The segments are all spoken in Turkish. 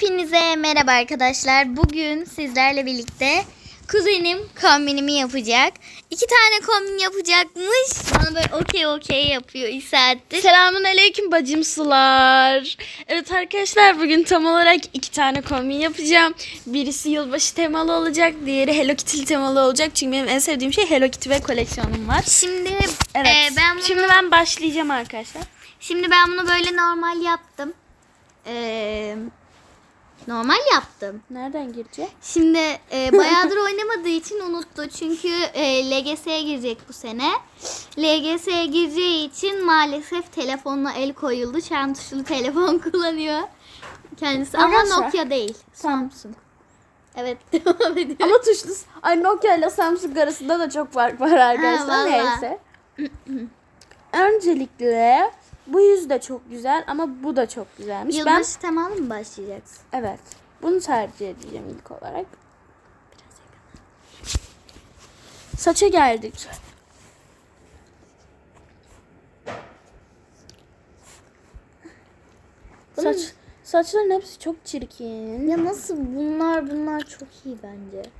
Hepinize merhaba arkadaşlar. Bugün sizlerle birlikte kuzenim kombinimi yapacak. İki tane kombin yapacakmış. Bana böyle okey okey yapıyor iki saattir. Selamun aleyküm bacımsılar. Evet arkadaşlar bugün tam olarak iki tane kombin yapacağım. Birisi yılbaşı temalı olacak. Diğeri Hello Kitty temalı olacak. Çünkü benim en sevdiğim şey Hello Kitty ve koleksiyonum var. Şimdi Evet. e, ben bunu, Şimdi ben başlayacağım arkadaşlar. şimdi ben bunu böyle normal yaptım. E, normal yaptım. Nereden gireceğim? Şimdi e, bayağıdır oynamadığı için unuttu. Çünkü e, LGS'ye girecek bu sene. LGS'ye gireceği için maalesef telefonla el koyuldu. Çan tuşlu telefon kullanıyor kendisi. Ama Arkadaşlar, Nokia değil. Samsung. Evet devam ediyor. Ama tuşlu. Ay Nokia ile Samsung arasında da çok fark var arkadaşlar. Ha, vallahi. Neyse. Öncelikle bu yüz de çok güzel ama bu da çok güzelmiş. Ben Yılbaşı temalı mı başlayacaksın? evet. Bunu tercih edeceğim ilk olarak. Saça geldik. Saç saçların hepsi çok çirkin. Ya nasıl bunlar bunlar çok iyi bence.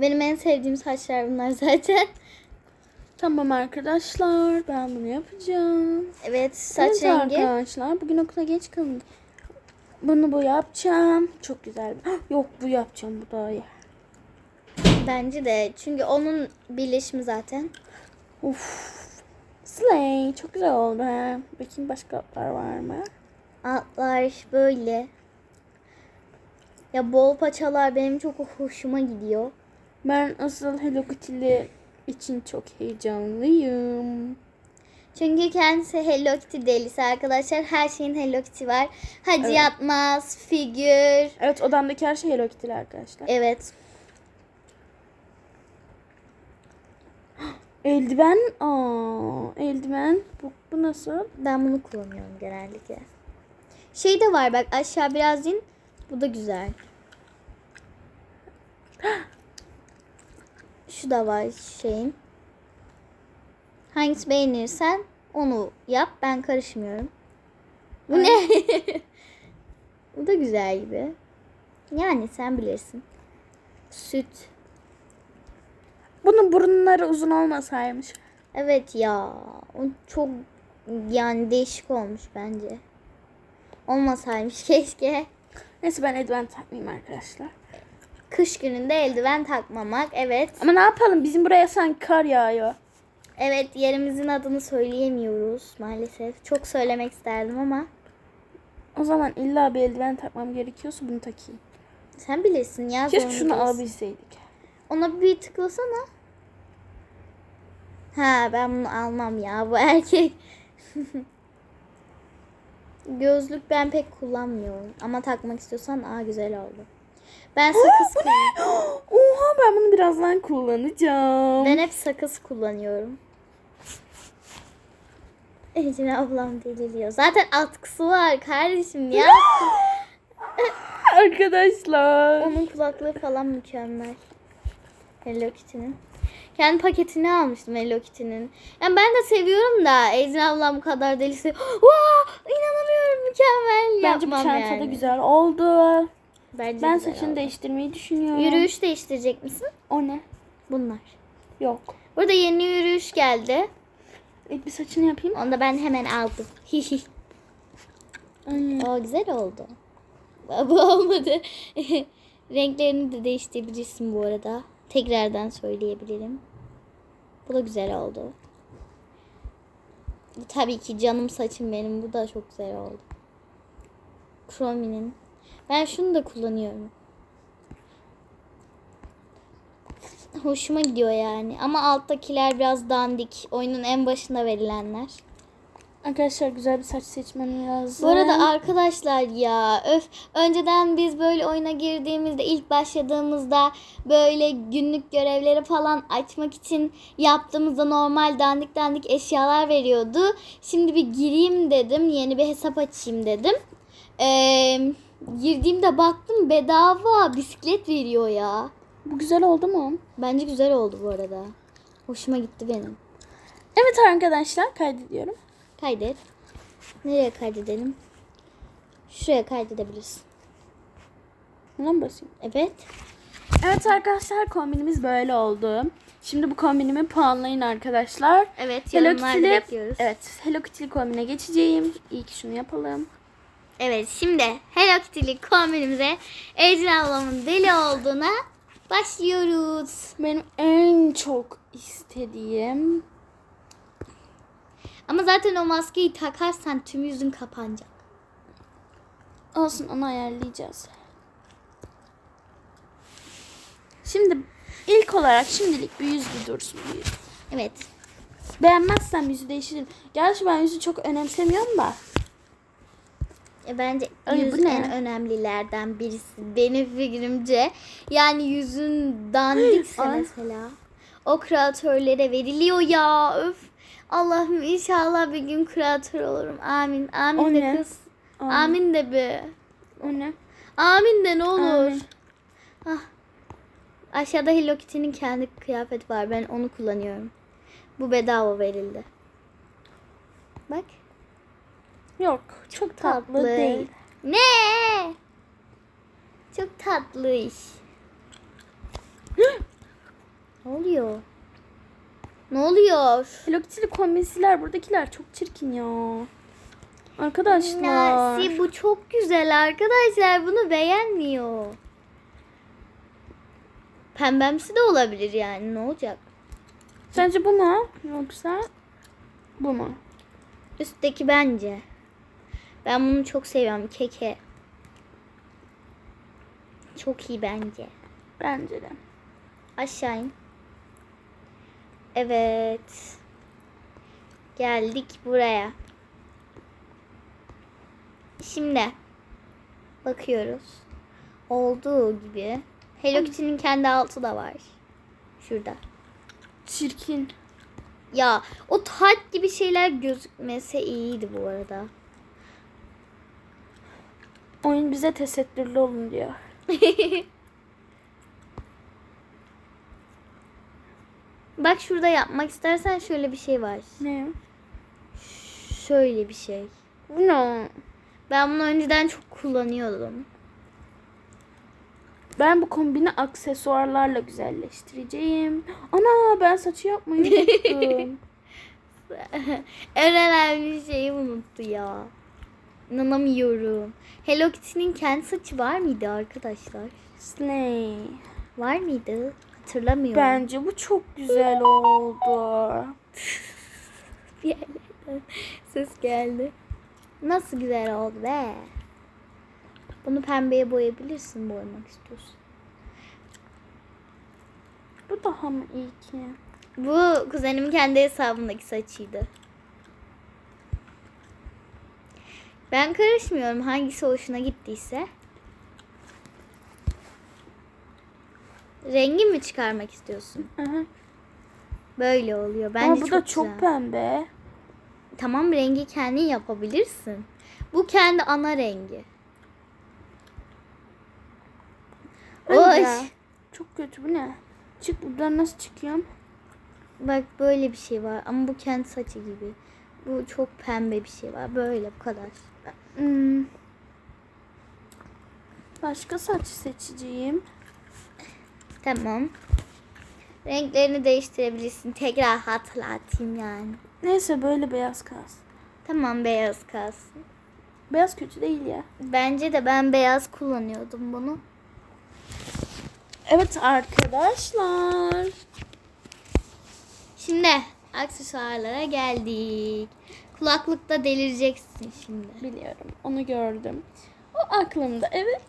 Benim en sevdiğim saçlar bunlar zaten. Tamam arkadaşlar ben bunu yapacağım. Evet saç evet rengi. arkadaşlar bugün okula geç kalın. Bunu bu yapacağım. Çok güzel. Yok bu yapacağım bu daha iyi. Bence de. Çünkü onun birleşimi zaten. Uf. Slay çok güzel oldu ha. Bakayım başka atlar var mı? Altlar böyle. Ya bol paçalar benim çok hoşuma gidiyor. Ben asıl Hello Kitty'li için çok heyecanlıyım. Çünkü kendisi Hello Kitty delisi arkadaşlar. Her şeyin Hello Kitty var. Hacı Evet. yatmaz, figür. Evet odamdaki her şey Hello Kitty'li arkadaşlar. Evet. Eldiven. Aa, eldiven. Bu, bu nasıl? Ben bunu kullanıyorum genellikle. Şey de var bak aşağı biraz in. Bu da güzel. Şu da var şeyin. Hangisi beğenirsen onu yap. Ben karışmıyorum. Bu ne? Bu da güzel gibi. Yani sen bilirsin. Süt. Bunun burunları uzun olmasaymış. Evet ya. O çok yani değişik olmuş bence. Olmasaymış keşke. Neyse ben eldiven takmayayım arkadaşlar. Kış gününde eldiven takmamak. Evet. Ama ne yapalım bizim buraya sanki kar yağıyor. Evet yerimizin adını söyleyemiyoruz maalesef. Çok söylemek isterdim ama O zaman illa bir eldiven takmam gerekiyorsa bunu takayım. sen bilirsin ya. Keşke şunu değilsin. alabilseydik. Ona bir tıklasana. Ha ben bunu almam ya bu erkek. Gözlük ben pek kullanmıyorum. Ama takmak istiyorsan aa güzel oldu. Ben sakız kullanıyorum. Oha ben bunu birazdan kullanacağım. Ben hep sakız kullanıyorum. Ecrin ablam deliriyor. Zaten atkısı var kardeşim ya. Arkadaşlar. Onun kulaklığı falan mükemmel. Hello Kitty'nin. Kendi paketini almıştım Hello Kitty'nin. Yani ben de seviyorum da Ecrin ablam bu kadar delisi. Vaa inanamıyorum mükemmel. Bence bu Yapmam çanta yani. da güzel oldu. Bence Ben güzel saçını oldu. değiştirmeyi düşünüyorum. Yürüyüş değiştirecek misin? O ne? Bunlar. Yok. Burada yeni yürüyüş geldi. İlk bir saçını yapayım. Onu da ben hemen aldım. Hihi. Ay. O güzel oldu. Bu olmadı. Renklerini de değiştirebilirsin bu arada. Tekrardan söyleyebilirim. Bu da güzel oldu. Tabii ki canım saçım benim. Bu da çok güzel oldu. Chrome'nin. Ben şunu da kullanıyorum. Hoşuma gidiyor yani. Ama alttakiler biraz dandik. Oyunun en başında verilenler. Arkadaşlar güzel bir saç seçmem lazım. Bu arada arkadaşlar ya öf önceden biz böyle oyuna girdiğimizde ilk başladığımızda böyle günlük görevleri falan açmak için yaptığımızda normal dandik dandik eşyalar veriyordu. Şimdi bir gireyim dedim yeni bir hesap açayım dedim. Ee, girdiğimde baktım bedava bisiklet veriyor ya. Bu güzel oldu mu? Bence güzel oldu bu arada. Hoşuma gitti benim. Evet arkadaşlar kaydediyorum. Kaydet. Nereye kaydedelim? Şuraya kaydedebilirsin. Buna mı basayım? Evet. Evet arkadaşlar kombinimiz böyle oldu. Şimdi bu kombinimi puanlayın arkadaşlar. Evet Hello yorumlarda Kitty'li, bekliyoruz. Evet. Hello Kitty kombine geçeceğim. İlk şunu yapalım. Şimdi Hello Kitty'li kombinimize Ecrin ablamın deli olduğuna başlıyoruz. Benim en çok istediğim Ama zaten o maskeyi takarsan tüm yüzün kapanacak. olsun onu ayarlayacağız. Şimdi ilk olarak şimdilik bir yüz bir dursun bir yüz. Evet. Beğenmezsem yüzü değiştiririm. Gerçi ben yüzü çok önemsemiyorum da. E, Bence Ay, yüz bu ne? en önemlilerden birisi. Benim fikrimce. Yani yüzün dandikse Ay. mesela. O kreatörlere veriliyor ya. Öf. Allah'ım inşallah bir gün kreatör olurum. Amin. Amin O de ne? kız. Amin. Amin de be. O ne? Amin de ne olur. Amin. Ah. Aşağıda Hello Kitty'nin kendi kıyafeti var. Ben onu kullanıyorum. Bu bedava verildi. Bak. Yok. Çok tatlı, Tatlı. değil. Ne? Çok tatlı iş. ne oluyor? Ne oluyor? Hello Kitty'li kombinsiler buradakiler çok çirkin ya. Arkadaşlar. Nasi bu çok güzel arkadaşlar. Bunu beğenmiyor. Pembemsi de olabilir yani. Ne olacak? Sence bu mu? Yoksa bu mu? Üstteki bence. Ben bunu çok seviyorum. Keke. Çok iyi bence. Bence de. Aşağı in. Evet. Geldik buraya. Şimdi bakıyoruz. Olduğu gibi Hello Kitty'nin kendi altı da var. Şurada. Çirkin. Ya o tight gibi şeyler gözükmese iyiydi bu arada. Oyun bize tesettürlü olun diyor. Bak şurada yapmak istersen şöyle bir şey var. Ne? Şöyle bir şey. Bu ne? Ben bunu önceden çok kullanıyordum. Ben bu kombini aksesuarlarla güzelleştireceğim. Ana ben saçı yapmayı unuttum. en önemli şeyi unuttu ya. İnanamıyorum. Hello Kitty'nin kendi saçı var mıydı arkadaşlar? Slay. Var mıydı? Hatırlamıyorum. Bence bu çok güzel oldu. Bir yerlerden ses geldi. Nasıl güzel oldu be. Bunu pembeye boyayabilirsin boyamak istiyorsun. Bu daha mı iyi ki? Bu kuzenimin kendi hesabındaki saçıydı. Ben karışmıyorum hangisi hoşuna gittiyse. Rengi mi çıkarmak istiyorsun? Aha. Böyle oluyor. Bence Ama bu da çok, çok güzel. pembe. Tamam rengi kendin yapabilirsin. Bu kendi ana rengi. Oy. Çok kötü bu ne? Çık buradan nasıl çıkıyorum? Bak böyle bir şey var ama bu kendi saçı gibi. Bu çok pembe bir şey var. Böyle bu kadar. Hmm. Başka saç seçeceğim. Tamam. Renklerini değiştirebilirsin. Tekrar hatırlatayım yani. Neyse böyle beyaz kalsın. Tamam beyaz kalsın. Beyaz kötü değil ya. Bence de ben beyaz kullanıyordum bunu. Evet arkadaşlar. Şimdi aksesuarlara geldik. Kulaklıkta delireceksin şimdi. Biliyorum onu gördüm. O aklımda evet.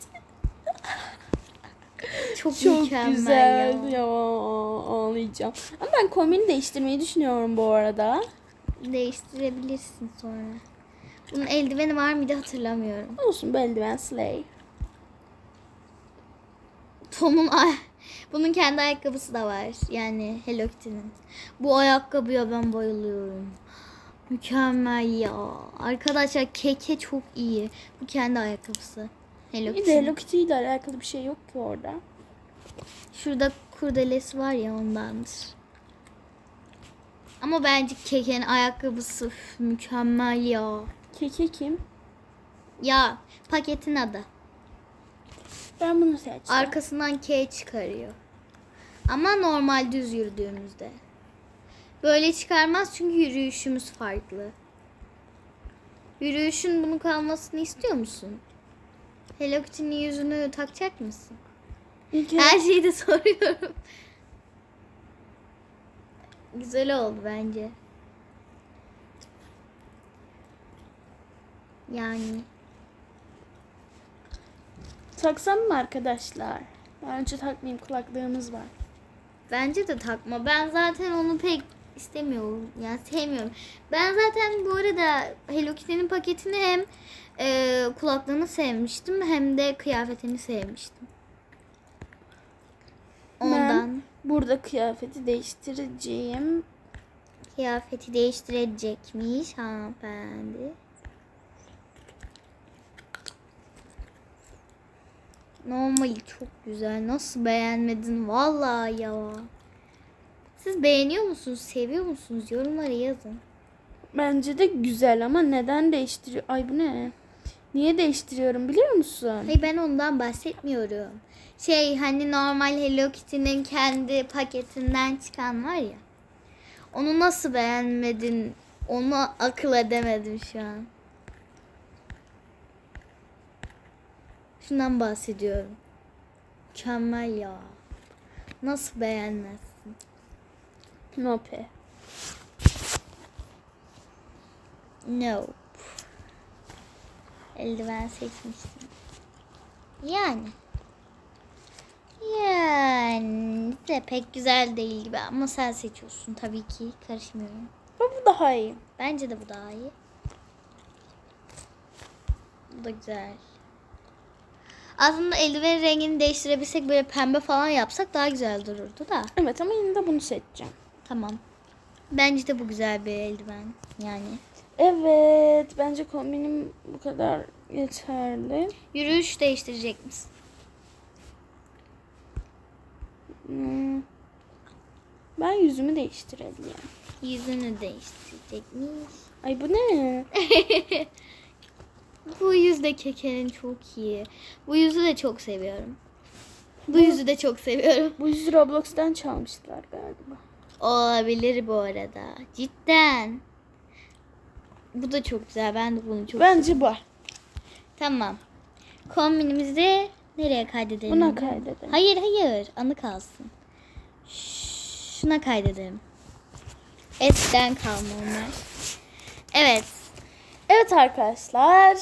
Çok, Çok mükemmel güzel ya. ya. Ağlayacağım. Ama ben kombini değiştirmeyi düşünüyorum bu arada. Değiştirebilirsin sonra. Bunun eldiveni var mıydı hatırlamıyorum. Olsun bu eldiven slay. Tom'un ay bunun kendi ayakkabısı da var. Yani Hello Kitty'nin. Bu ayakkabıya ben bayılıyorum. Mükemmel ya. Arkadaşlar keke çok iyi. Bu kendi ayakkabısı. Hello Kitty'nin. Hello Kitty ile alakalı bir şey yok ki orada. Şurada kurdelesi var ya ondandır. Ama bence kekenin ayakkabısı üf, mükemmel ya. Keke kim? Ya paketin adı. Ben bunu seçtim. Arkasından K çıkarıyor. Ama normal düz yürüdüğümüzde. Böyle çıkarmaz çünkü yürüyüşümüz farklı. Yürüyüşün bunu kalmasını istiyor musun? Hello Kitty'nin yüzünü takacak mısın? İlk Her şeyi de soruyorum. Güzel oldu bence. Yani taksam mı arkadaşlar? Bence takmayayım kulaklığımız var. bence de takma. Ben zaten onu pek istemiyorum. Yani sevmiyorum. Ben zaten bu arada Hello Kitty'nin paketini hem e, kulaklığını sevmiştim hem de kıyafetini sevmiştim. Ondan Ben burada kıyafeti değiştireceğim. kıyafeti değiştirecekmiş hanımefendi. Normali çok güzel. Nasıl beğenmedin? Vallahi ya. Siz beğeniyor musunuz? Seviyor musunuz? Yorumlara yazın. Bence de güzel ama neden değiştiriyor? Ay bu ne? Niye değiştiriyorum biliyor musun? Hayır ben ondan bahsetmiyorum. Şey hani normal Hello Kitty'nin kendi paketinden çıkan var ya. Onu nasıl beğenmedin? Onu akıl edemedim şu an. Şundan bahsediyorum. Mükemmel ya. Nasıl beğenmezsin? Nope. No. Eldiven seçmiştim. Yani. Yani de pek güzel değil gibi ama sen seçiyorsun tabii ki karışmıyorum. Ama bu daha iyi. Bence de bu daha iyi. Bu da güzel. Aslında eldiven rengini değiştirebilsek böyle pembe falan yapsak daha güzel dururdu da. Evet ama yine de bunu seçeceğim. Tamam. Bence de bu güzel bir eldiven. Yani. Evet bence kombinim bu kadar yeterli. Yürüyüş değiştirecek misin? Hmm. Ben yüzümü değiştirelim ya. Yüzünü değiştirecekmiş. Ay bu ne? Bu yüz de kekenin çok iyi. Bu yüzü de çok seviyorum. Bu yüzü de çok seviyorum. Bu yüzü Roblox'tan çalmışlar galiba. Olabilir bu arada. Cidden. Bu da çok güzel. Ben de bunu çok Bence bu. Tamam. Kombinimizi nereye kaydedelim? Buna kaydedelim. Hayır hayır. Anı kalsın. Şuna kaydedelim. Etten kalma onlar. Evet. Evet arkadaşlar.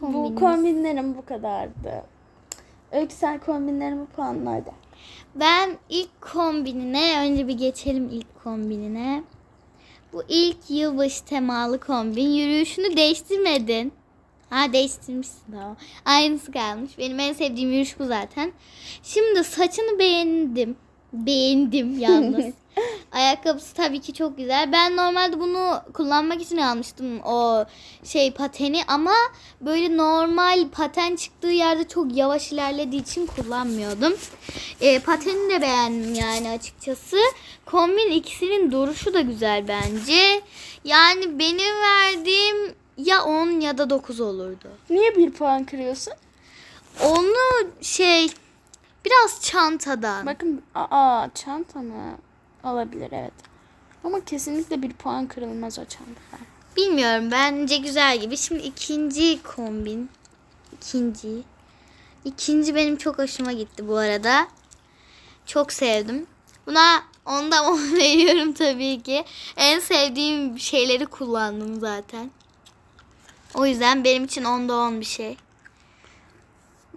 Bu Kombinimiz. kombinlerim bu kadardı. Öykü sen kombinlerimi puanlarda. Ben ilk kombinine önce bir geçelim ilk kombinine. Bu ilk yılbaşı temalı kombin. Yürüyüşünü değiştirmedin. Ha değiştirmişsin tamam. Aynısı kalmış. Benim en sevdiğim yürüyüş bu zaten. Şimdi saçını beğendim. Beğendim yalnız. Ayakkabısı tabii ki çok güzel. Ben normalde bunu kullanmak için almıştım o şey pateni ama böyle normal paten çıktığı yerde çok yavaş ilerlediği için kullanmıyordum. E, pateni de beğendim yani açıkçası. Kombin ikisinin duruşu da güzel bence. Yani benim verdiğim ya 10 ya da 9 olurdu. Niye bir puan kırıyorsun? Onu şey biraz çantadan. Bakın aa çanta mı? Olabilir evet. Ama kesinlikle bir puan kırılmaz o çantadan. Bilmiyorum bence güzel gibi. Şimdi ikinci kombin. İkinci. İkinci benim çok hoşuma gitti bu arada. Çok sevdim. Buna ondan on veriyorum tabii ki. En sevdiğim şeyleri kullandım zaten. O yüzden benim için onda on bir şey.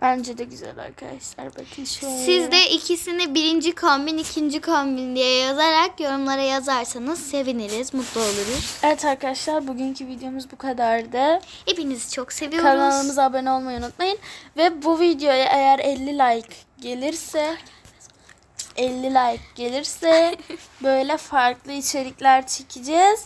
Bence de güzel arkadaşlar. Bakın şöyle. Siz de ikisini birinci kombin, ikinci kombin diye yazarak yorumlara yazarsanız seviniriz, mutlu oluruz. Evet arkadaşlar bugünkü videomuz bu kadardı. Hepinizi çok seviyoruz. Kanalımıza abone olmayı unutmayın. Ve bu videoya eğer 50 like gelirse 50 like gelirse böyle farklı içerikler çekeceğiz.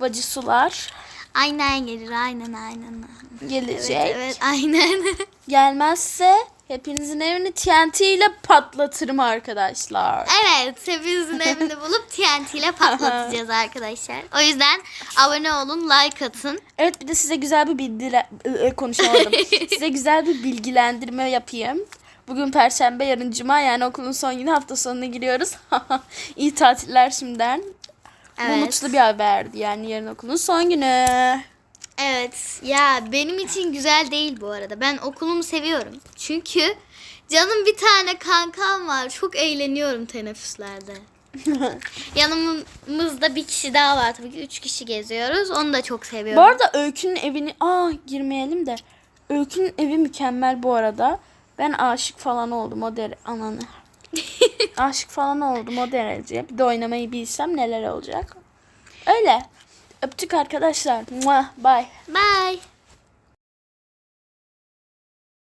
Bacı sular Aynen gelir, aynen aynen. gelecek. Evet, evet aynen. Gelmezse hepinizin evini TNT ile patlatırım arkadaşlar. Evet, hepinizin evini bulup TNT ile patlatacağız arkadaşlar. O yüzden abone olun, like atın. Evet bir de size güzel bir bildire konuşamadım. size güzel bir bilgilendirme yapayım. Bugün perşembe, yarın cuma yani okulun son günü hafta sonuna giriyoruz. İyi tatiller şimdiden. Evet. mutlu bir haberdi yani yarın okulun son günü. Evet, ya benim için güzel değil bu arada. Ben okulumu seviyorum. Çünkü canım bir tane kankam var. Çok eğleniyorum teneffüslerde. Yanımızda bir kişi daha var tabii ki. Üç kişi geziyoruz. Onu da çok seviyorum. Bu arada Öykü'nün evini... Aa girmeyelim de. Öykü'nün evi mükemmel bu arada. Ben aşık falan oldum o derece. Ananı. aşık falan oldum o derece. Bir de oynamayı bilsem neler olacak. Öyle. Öptük arkadaşlar. Bye. Bye.